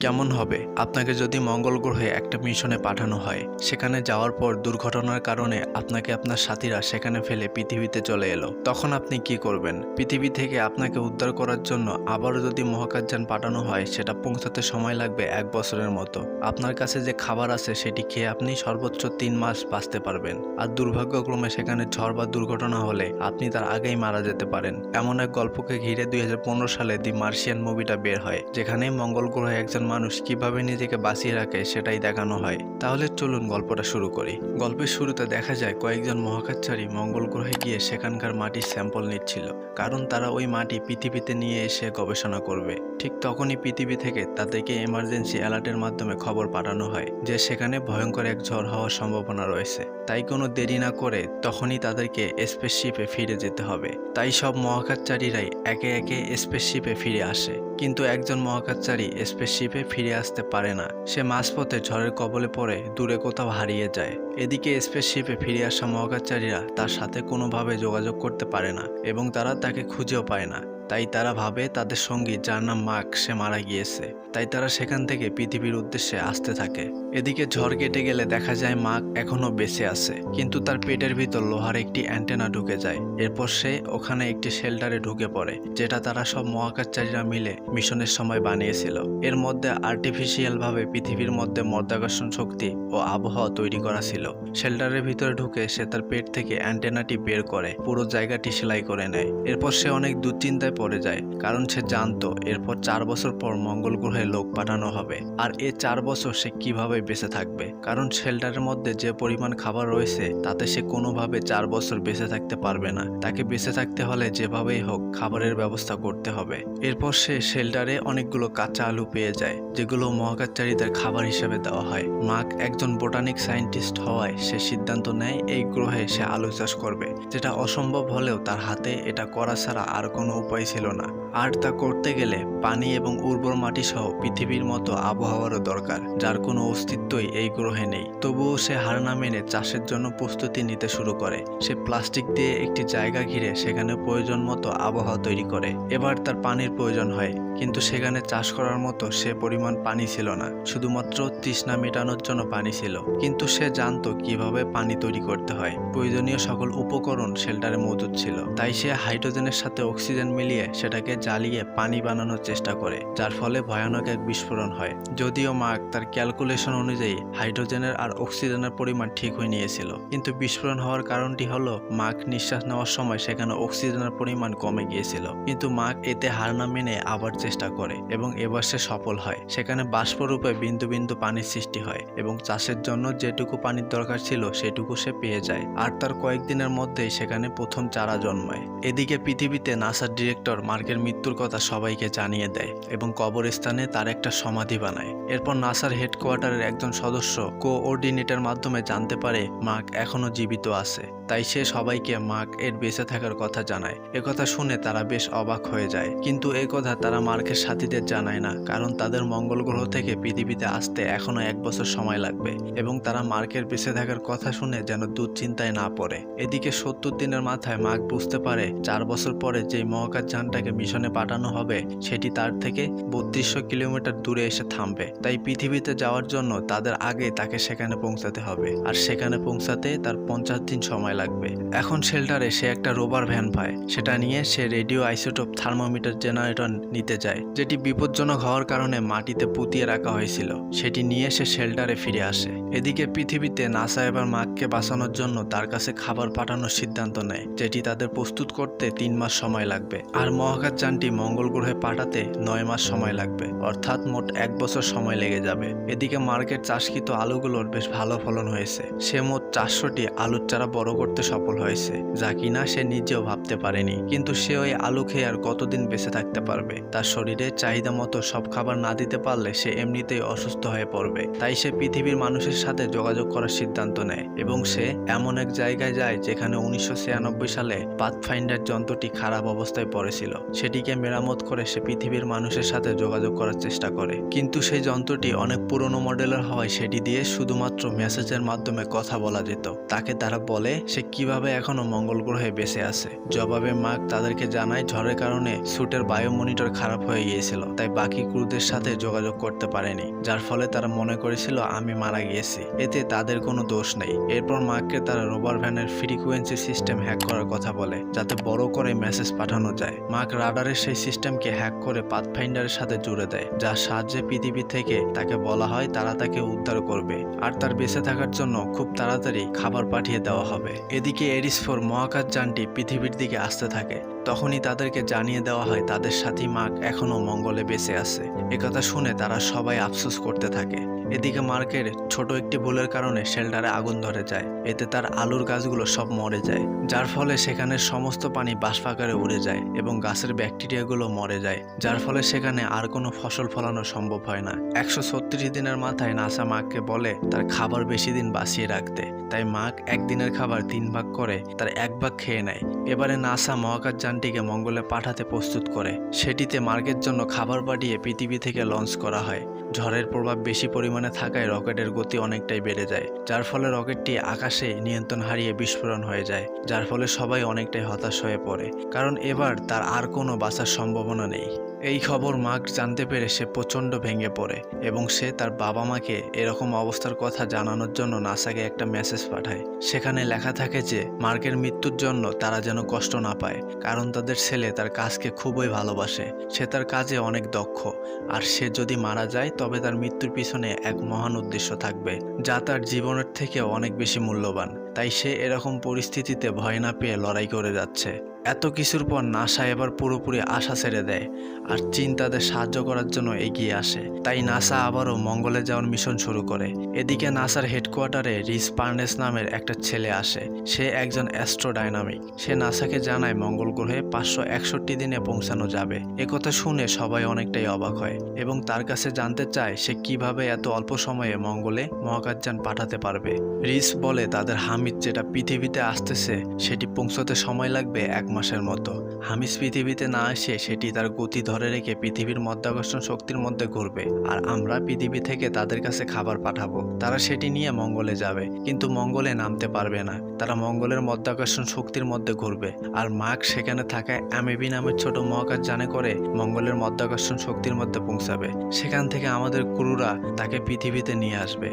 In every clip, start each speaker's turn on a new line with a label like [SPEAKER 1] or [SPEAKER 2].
[SPEAKER 1] কেমন হবে? আপনাকে যদি মঙ্গল গ্রহে একটা মিশনে পাঠানো হয়, সেখানে যাওয়ার পর দুর্ঘটনার কারণে আপনাকে আপনার সাথীরা সেখানে ফেলে পৃথিবীতে চলে এলো। তখন আপনি কি করবেন? পৃথিবী থেকে আপনাকে উদ্ধার করার জন্য আবারও যদি মহাকাশযান পাঠানো হয়, সেটা পৌঁছাতে সময় লাগবে এক বছরের মতো। আপনার কাছে যে খাবার আছে, সেটি খেয়ে আপনি সর্বোচ্চ তিন মাস বাঁচতে পারবেন। আর দুর্ভাগ্যক্রমে সেখানে ঝড় বা দুর্ঘটনা হলে আপনি তার আগেই মারা যেতে পারেন। এমন এক গল্পকে ঘিরে দুই হাজার পনেরো সালে দি মার্শিয়ান মুভিটা বের হয়, যেখানে মঙ্গল গ্রহে একজন মানুষ কীভাবে নিজেকে বাঁচিয়ে রাখে সেটাই দেখানো হয়। তাহলে চলুন গল্পটা শুরু করি। গল্পের শুরুতে দেখা যায় কয়েকজন মহাকাশচারী মঙ্গল গ্রহে গিয়ে সেখানকার মাটির স্যাম্পল নিচ্ছিল, কারণ তারা ওই মাটি পৃথিবীতে নিয়ে এসে গবেষণা করবে। ঠিক তখনই পৃথিবী থেকে তাদেরকে এমার্জেন্সি অ্যালার্টের মাধ্যমে খবর পাঠানো হয় যে সেখানে ভয়ঙ্কর এক ঝড় হওয়ার সম্ভাবনা রয়েছে। তাই কোনো দেরি না করে তখনই তাদেরকে স্পেসশিপে ফিরে যেতে হবে। তাই সব মহাকাশচারীরাই একে একে স্পেসশিপে ফিরে আসে। কিন্তু একজন মহাকাশচারী স্পেসশিপে ফিরে আসতে পারে না। সে মাঝপথে ঝড়ের কবলে পড়ে দূরে কোথাও হারিয়ে যায়। এদিকে স্পেসশিপে ফিরে আসা মহাকাশচারীরা তার সাথে কোনোভাবে যোগাযোগ করতে পারে না এবং তারা তাকে খুঁজেও পায় না। তাই তারা ভাবে তাদের সঙ্গী যার নাম মাক সে মারা গিয়েছে। তাই তারা সেখান থেকে পৃথিবীর উদ্দেশ্যে আসতে থাকে। এদিকে ঝড় কেটে গেলে দেখা যায় মাক এখনও বেঁচে আছে, কিন্তু তার পেটের ভিতর লোহার একটি অ্যান্টেনা ঢুকে যায়। এরপর সে ওখানে একটি শেল্টারে ঢুকে পড়ে, যেটা তারা সব মহাকাশচারীরা মিলে মিশনের সময় বানিয়েছিল। এর মধ্যে আর্টিফিশিয়াল ভাবে পৃথিবীর মধ্যে মধ্যাকর্ষণ শক্তি ও আবহাওয়া তৈরি করা ছিল। শেল্টারের ভিতরে ঢুকে সে তার পেট থেকে অ্যান্টেনাটি বের করে, পুরো জায়গাটি সেলাই করে নেয়। এরপর সে অনেক দুশ্চিন্তায় পড়ে যায়, কারণ সে জানতো এরপর চার বছর পর মঙ্গল গ্রহে লোক পাঠানো হবে। আর এ চার বছর সে কীভাবে বেঁচে থাকবে? কারণ শেল্টারের মধ্যে যে পরিমাণ খাবার রয়েছে, তাতে সে কোনোভাবে চার বছর বেঁচে থাকতে পারবে না। তাকে বেঁচে থাকতে হলে যেভাবেই হোক খাবারের ব্যবস্থা করতে হবে। এরপর সে শেল্টারে অনেকগুলো কাঁচা আলু পেয়ে যায়, যেগুলো মহাকাশচারীদের খাবার হিসেবে দেওয়া হয়। মার্ক একজন বোটানিক সায়েন্টিস্ট হওয়ায় সে সিদ্ধান্ত নেয়, এই গ্রহে সে আলু চাষ করবে। যেটা অসম্ভব হলেও তার হাতে এটা করা ছাড়া আর কোনো উপায় ছিল না। আর তা করতে গেলে পানি এবং উর্বর মাটি সহ পৃথিবীর মতো আবহাওয়ারও দরকার, যার কোনো অস্তিত্বই এই গ্রহে নেই। তবুও সে হার না মেনে চাষের জন্য প্রস্তুতি নিতে শুরু করে। সে প্লাস্টিক দিয়ে একটি জায়গা ঘিরে সেখানে প্রয়োজন মতো আবহাওয়া তৈরি করে। এবার তার পানির প্রয়োজন হয়, কিন্তু সেখানে চাষ করার মতো সে পরিমাণ পানি ছিল না। শুধুমাত্র তৃষ্ণা মেটানোর জন্য পানি ছিল। কিন্তু সে জানতো কীভাবে পানি তৈরি করতে হয়। প্রয়োজনীয় সকল উপকরণ শেল্টারে মজুদ ছিল। তাই সে হাইড্রোজেনের সাথে অক্সিজেন মিলিয়ে সেটাকে জ্বালিয়ে পানি বানানোর চেষ্টা করে, যার ফলে ভয়ানক এক বিস্ফোরণ হয়। যদিও মার্ক তার ক্যালকুলেশন অনুযায়ী হাইড্রোজেনের আর অক্সিজেনের পরিমাণ ঠিক হয়ে নিয়েছিল। কিন্তু বিস্ফোরণ হওয়ার কারণটি হলো মার্ক নিঃশ্বাস নেওয়ার সময় সেখানে অক্সিজেনের পরিমাণ কমে গিয়েছিল। কিন্তু মার্ক এতে হার না মেনে আবার চেষ্টা করে এবং এবার সে সফল হয়। সেখানে বাষ্পরূপে বিন্দু বিন্দু পানির সৃষ্টি হয় এবং চাষের জন্য যেটুকু পানির দরকার ছিল সেটুকু সে পেয়ে যায়। আর তার কয়েকদিনের মধ্যেই সেখানে প্রথম চারা জন্মায়। এদিকে পৃথিবীতে নাসার ডিরেক্টর মার্কের মৃত্যুর কথা সবাইকে জানিয়ে দেয় এবং কবরস্থানে তার একটা সমাধি বানায়। এরপর নাসার হেডকোয়ার্টারের একজন সদস্য কোঅর্ডিনেটের মাধ্যমে জানতে পারে মার্ক এখনও জীবিত আছে। তাই সে সবাইকে মার্ক এর বেঁচে থাকার কথা জানায়। একথা শুনে তারা বেশ অবাক হয়ে যায়। কিন্তু এই কথা তারা মার্কের সাথীদের জানায় না, কারণ তাদের মঙ্গল গ্রহ থেকে পৃথিবীতে আসতে এখনও এক বছর সময় লাগবে এবং তারা মার্কের বেঁচে থাকার কথা শুনে যেন দুশ্চিন্তায় না পড়ে। এদিকে সত্তর দিনের মাথায় মার্ক বুঝতে পারে চার বছর পরে যে মহাকাশ যানটাকে মিশনে পাঠানো হবে, সেটি তার থেকে বত্রিশশো কিলোমিটার দূরে এসে থামবে। তাই পৃথিবীতে যাওয়ার জন্য তাদের আগে তাকে সেখানে পৌঁছাতে হবে, আর সেখানে পৌঁছাতে তার পঞ্চাশ দিন সময় লাগবে। এখন শেল্টারে সে একটা রোবার ভ্যান পায়, সেটা নিয়ে সে রেডিও আইসোটোপ থার্মোমিটার জেনারেটর নিতে যায়, যেটি বিপজ্জনক হওয়ার কারণে মাটিতে পুঁতিয়ে রাখা হয়েছিল। সেটি নিয়ে সে শেল্টারে ফিরে আসে। এদিকে পৃথিবীতে নাসা এবার মার্ককে বাঁচানোর জন্য তার কাছে খাবার পাঠানোর সিদ্ধান্ত নেয়, যেটি তাদের প্রস্তুত করতে তিন মাস সময় লাগবে। আর মহাকাশ যানটি মঙ্গল গ্রহে পাঠাতে নয় মাস সময় লাগবে, অর্থাৎ মোট এক বছর সময় লেগে যাবে। এদিকে মার্কেট চাষকৃত আলুগুলোর বেশ ভালো ফলন হয়েছে। সে মোট চারশোটি আলুর চারা বড় করতে সফল হয়েছে, যা কিনা সে নিজেও ভাবতে পারেনি। কিন্তু সে ওই আলু খেয়ে আর কতদিন বেঁচে থাকতে পারবে? তার শরীরে চাহিদা মতো সব খাবার না দিতে পারলে সে এমনিতেই অসুস্থ হয়ে পড়বে। তাই সে পৃথিবীর মানুষের সাথে যোগাযোগ করার সিদ্ধান্ত নেয় এবং সে এমন এক জায়গায় যায় যেখানে উনিশশো ছিয়ানব্বই সালে পাথফাইন্ডার যন্ত্রটি খারাপ অবস্থায় পড়েছিল। সেটিকে মেরামত করে সে পৃথিবীর মানুষের সাথে যোগাযোগ করার চেষ্টা করে। কিন্তু সেই যন্ত্রটি অনেক পুরনো মডেলের হওয়ায় সেটি দিয়ে শুধুমাত্র মেসেজের মাধ্যমে কথা বলা যেত। তাকে তারা বলে, সে কীভাবে এখনও মঙ্গল গ্রহে বেঁচে আছে? জবাবে মার্ক তাদেরকে জানায়, ঝড়ের কারণে স্যুটের বায়ো মনিটর খারাপ হয়ে গিয়েছিল, তাই বাকি ক্রুদের সাথে যোগাযোগ করতে পারেনি। যার ফলে তারা মনে করেছিল, আমি মারা গিয়েছি। এতে তাদের কোনো দোষ নেই। এরপর মার্ককে তারা রোবার ভ্যানের ফ্রিকুয়েন্সি সিস্টেম হ্যাক করার কথা বলে, যাতে বড় করে মেসেজ পাঠানো যায়। মার্ক রাডারের সেই সিস্টেমকে হ্যাক করে পাথফাইন্ডারের সাথে জুড়ে দেয়, যার সাহায্যে পৃথিবী থেকে তাকে বলা হয় তারা তাকে উদ্ধার করবে। আর তার বেঁচে থাকার জন্য খুব তাড়াতাড়ি খাবার পাঠিয়ে দেওয়া হবে। এদিকে এরিস ফোর মহাকাশ যানটি পৃথিবীর দিকে আসতে থাকে। তখনই তাদেরকে জানিয়ে দেওয়া হয় তাদের সাথী মাক এখনও মঙ্গলে বেঁচে আছে। একথা শুনে তারা সবাই আফসোস করতে থাকে। এদিকে মার্কের ছোট একটি ভুলের কারণে শেল্টারে আগুন ধরে যায়। এতে তার আলুর গাছগুলো সব মরে যায়, যার ফলে সেখানে সমস্ত পানি বাষ্পাকারে উড়ে যায় এবং গাছের ব্যাকটেরিয়াগুলো মরে যায়, যার ফলে সেখানে আর কোনো ফসল ফলানো সম্ভব হয় না। একশো ছত্রিশ দিনের মাথায় নাসা মাককে বলে তার খাবার বেশি দিন বাঁচিয়ে রাখতে। তাই মাক একদিনের খাবার তিন ভাগ করে তার এক ভাগ খেয়ে নেয়। এবারে নাসা মহাকাশ যানটিকে মঙ্গলে পাঠাতে প্রস্তুত করে। সেটিতে মার্কের জন্য খাবার পাঠিয়ে পৃথিবী থেকে লঞ্চ করা হয়। ঝড়ের প্রভাব বেশি পরিমাণে থাকায় রকেটের গতি অনেকটাই বেড়ে যায়, যার ফলে রকেটটি আকাশে নিয়ন্ত্রণ হারিয়ে বিস্ফোরণ হয়ে যায়, যার ফলে সবাই অনেকটাই হতাশ হয়ে পড়ে, কারণ এবার তার আর কোনো বাঁচার সম্ভাবনা নেই। এই খবর মার্ক জানতে পেরে সে প্রচণ্ড ভেঙে পড়ে এবং সে তার বাবা মাকে এরকম অবস্থার কথা জানানোর জন্য নাসাকে একটা মেসেজ পাঠায়। সেখানে লেখা থাকে যে, মার্কের মৃত্যুর জন্য তারা যেন কষ্ট না পায়, কারণ তাদের ছেলে তার কাজকে খুবই ভালোবাসে। সে তার কাজে অনেক দক্ষ, আর সে যদি মারা যায়, তবে তার মৃত্যুর পিছনে এক মহান উদ্দেশ্য থাকবে, যা তার জীবনের থেকে অনেক বেশি মূল্যবান। তাই সে এরকম পরিস্থিতিতে ভয় না পেয়ে লড়াই করে যাচ্ছে। এত কিছুর পর নাসা এবার পুরোপুরি আশা ছেড়ে দেয় আর চীন তাদের সাহায্য করার জন্য এগিয়ে আসে। তাই নাসা আবারও মঙ্গলে যাওয়ার মিশন শুরু করে। এদিকে নাসার হেডকোয়ার্টারে রিস পার্নেস নামের একটা ছেলে আসে। সে একজন অ্যাস্ট্রোডাইনামিক। সে নাসাকে জানায় মঙ্গল গ্রহে পাঁচশো একষট্টি দিনে পৌঁছানো যাবে। একথা শুনে সবাই অনেকটাই অবাক হয় এবং তার কাছে জানতে চায় সে কীভাবে এত অল্প সময়ে মঙ্গলে মহাকাশযান পাঠাতে পারবে। রিস বলে, তাদের হামিদ যেটা পৃথিবীতে আসতেছে, সেটি পৌঁছতে সময় লাগবে এক মাসের মতো। হামিস পৃথিবীতে না এসে সেটি তার গতি ধরে রেখে পৃথিবীর মধ্যাকর্ষণ শক্তির মধ্যে ঘুরবে। আর আমরা পৃথিবী থেকে তাদের কাছে খাবার পাঠাবো। তারা সেটি নিয়ে মঙ্গলে যাবে, কিন্তু মঙ্গলে নামতে পারবে না। তারা মঙ্গলের মধ্যাকর্ষণ শক্তির মধ্যে ঘুরবে। আর মার্ক সেখানে থাকায় অ্যামেবি নামের ছোট মহাকাশ জানে করে মঙ্গলের মধ্যাকর্ষণ শক্তির মধ্যে পৌঁছাবে। সেখান থেকে আমাদের ক্রুরা তাকে পৃথিবীতে নিয়ে আসবে।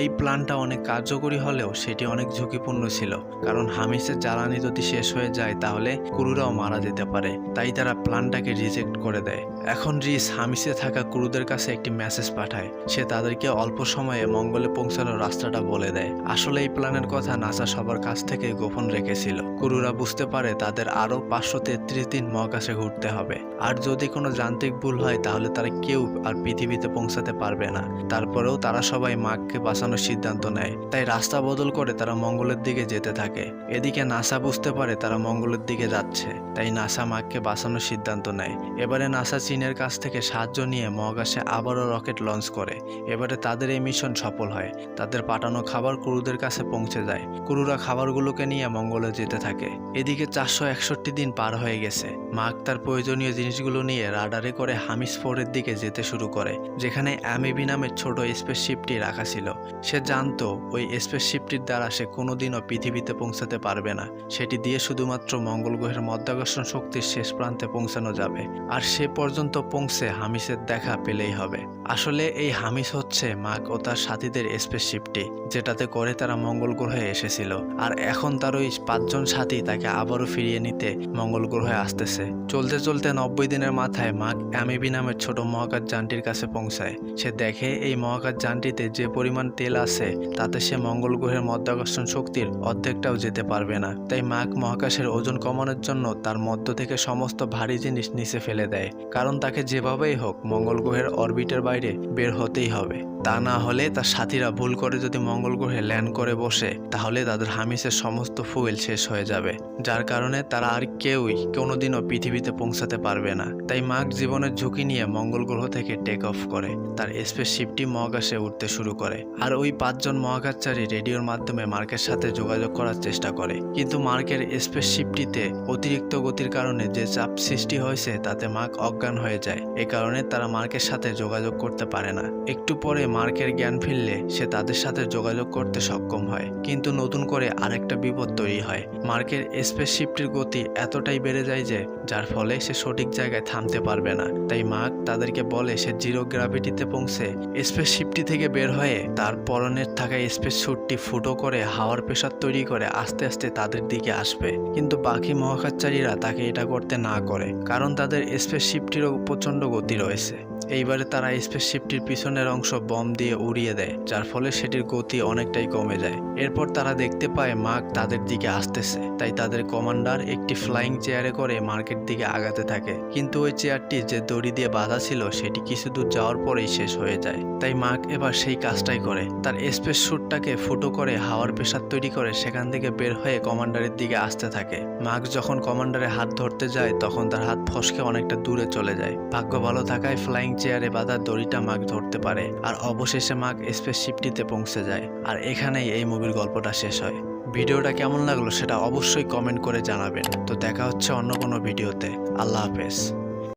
[SPEAKER 1] এই প্ল্যানটা অনেক কার্যকরী হলেও সেটি অনেক ঝুঁকিপূর্ণ ছিল। কারণ হামিসের জ্বালানি যদি শেষ হয়ে যায়, তাহলে ক্রুরাও মারা যেতে পারে। তাই তারা প্ল্যানটাকে রিজেক্ট করে দেয়। এখন রিস হামিসে থাকা ক্রুদের কাছে একটি মেসেজ পাঠায়। সে তাদেরকে অল্প সময়ে মঙ্গলে পৌঁছানোর রাস্তাটা বলে দেয়। আসলে এই প্ল্যানের কথা নাসা সবার কাছ থেকে গোপন রেখেছিল। ক্রুরা বুঝতে পারে তাদের আরও পাঁচশো তেত্রিশ দিন মহাকাশে ঘুরতে হবে। আর যদি কোনো যান্ত্রিক ভুল হয়, তাহলে তারা কেউ আর পৃথিবীতে পৌঁছাতে পারবে না। তারপরেও তারা সবাই মাককে বাঁচানোর সিদ্ধান্ত নেয়। তাই রাস্তা বদল করে তারা মঙ্গলের দিকে যেতে থাকে। এদিকে নাসা বুঝতে পারে তারা মঙ্গলের দিকে যাচ্ছে, তাই নাসা মাককে বাঁচানোর সিদ্ধান্ত নেয়। এবারে নাসা চীনের কাছ থেকে সাহায্য নিয়ে মহাকাশে আবারও রকেট লঞ্চ করে। এবারে তাদের এই মিশন সফল হয়। তাদের পাঠানো খাবার ক্রুদের কাছে পৌঁছে যায়। ক্রুরা খাবারগুলোকে নিয়ে মঙ্গলে যেতে থাকে। এদিকে চারশো একষট্টি দিন পার হয়ে গেছে। মাক তার প্রয়োজনীয় জিনিসগুলো নিয়ে রাডারে করে হামিস ফোরের দিকে যেতে শুরু করে, যেখানে অ্যামিবি নামের ছোট স্পেসশিপটি রাখা ছিল। সে জানতো ওই স্পেসশিপটির দ্বারা সে কোনোদিনও পৃথিবীতে পৌঁছাতে পারবে না। সেটি দিয়ে শুধুমাত্র মঙ্গল গ্রহের মধ্যাকর্ষণ শক্তির শেষ প্রান্তে পৌঁছানো যাবে। আর সে পর্যন্ত পৌঁছে হামিসের দেখা পেলেই হবে। আসলে এই হামিস হচ্ছে মাক ও তার সাথীদের স্পেসশিপটি যেটাতে করে তারা মঙ্গল গ্রহে এসেছিল। আর এখন তার ওই পাঁচজন সাথী তাকে আবারও ফিরিয়ে নিতে মঙ্গল গ্রহে আসতেছে। চলতে চলতে নব্বই দিনের মাথায় মাক অ্যামিবি নামের ছোট মহাকাশ যানটির কাছে পৌঁছায়। সে দেখে এই মহাকাশ যানটিতে যে পরিমাণ তেল আছে, তাতে সে মঙ্গল গ্রহের মধ্যাকর্ষণ শক্তির অর্ধেকটাও যেতে পারবে না। তাই মাক মহাকাশের ওজন কমানোর জন্য তার মধ্য থেকে সমস্ত ভারী জিনিস নিচে ফেলে দেয়। কারণ তাকে যেভাবেই হোক মঙ্গল গ্রহের অরবিটের বাইরে বের হতেই হবে। তা না হলে তার সাথীরা ভুল করে যদি মঙ্গল গ্রহে ল্যান্ড করে বসে, তাহলে তাদের হামিসের সমস্ত ফুয়েল শেষ হয়ে যাবে। যার কারণে তারা আর কেউই কোনোদিনও পৃথিবীতে পৌঁছাতে পারবে না। তাই মার্ক জীবনের ঝুঁকি নিয়ে মঙ্গল গ্রহ থেকে টেক অফ করে। তার স্পেসশিপটি মহাকাশে উঠতে শুরু করে। আর ওই পাঁচজন মহাকাশচারী রেডিওর মাধ্যমে মার্কের সাথে যোগাযোগ করার চেষ্টা করে। কিন্তু মার্কের স্পেসশিপটিতে অতিরিক্ত গতির কারণে যে চাপ সৃষ্টি হয়েছে, তাতে মার্ক অজ্ঞান হয়ে যায়। এ কারণে তারা মার্কের সাথে যোগাযোগ করতে পারে না। একটু পরে মার্কের জ্ঞান ফিরলে সে তাদের সাথে যোগাযোগ করতে সক্ষম হয়। কিন্তু নতুন করে আরেকটা বিপদ তৈরি হয়। মার্কের স্পেসশিপটির গতি এতটাই বেড়ে যায় যে, যার ফলে সে সঠিক জায়গায় থামতে পারবে না। তাই মার্ক তাদেরকে বলে সে জিরো গ্রাভিটিতে পৌঁছে স্পেসশিপটি থেকে বের হয়ে তার পরনের থাকা স্পেস স্যুটটি ফুটো করে হাওয়ার প্রেশার তৈরি করে আস্তে আস্তে তাদের দিকে আসবে। কিন্তু বাকি মহাকাশচারীরা তাকে এটা করতে না করে, কারণ তাদের স্পেসশিপটিরও প্রচণ্ড গতি রয়েছে। এইবারে তারা স্পেসশিপটির পিছনের অংশ বম দিয়ে উড়িয়ে দেয়, যার ফলে সেটির গতি অনেকটাই কমে যায়। এরপর তারা দেখতে পায় মার্ক তাদের দিকে আসতেছে, তাই তাদের কমান্ডার একটি ফ্লাইং চেয়ারে করে মার্কের দিকে আগাতে থাকে। কিন্তু ওই চেয়ারটি যে দড়ি দিয়ে বাঁধা ছিল, সেটি কিছু দূর যাওয়ার পরেই শেষ হয়ে যায়। তাই মার্ক এবার সেই কাজটাই করে। তার স্পেস স্যুটটাকে ফুটো করে হাওয়ার প্রেশার তৈরি করে সেখান থেকে বের হয়ে কমান্ডারের দিকে আসতে থাকে। মার্ক যখন কমান্ডারের হাত ধরতে যায়, তখন তার হাত ফসকে অনেকটা দূরে চলে যায়। ভাগ্য ভালো থাকায় ফ্লাইং চেয়ারে বাঁধা দড়িটা মাগ ধরতে পারে, আর অবশেষে মার্ক স্পেসশিপটিতে পৌঁছে যায়। আর এখানেই এই মুভির গল্পটা শেষ হয়। ভিডিওটা কেমন লাগল সেটা অবশ্যই কমেন্ট করে জানাবেন। তো দেখা হচ্ছে অন্য কোনো ভিডিওতে আল্লাহ হাফেজ।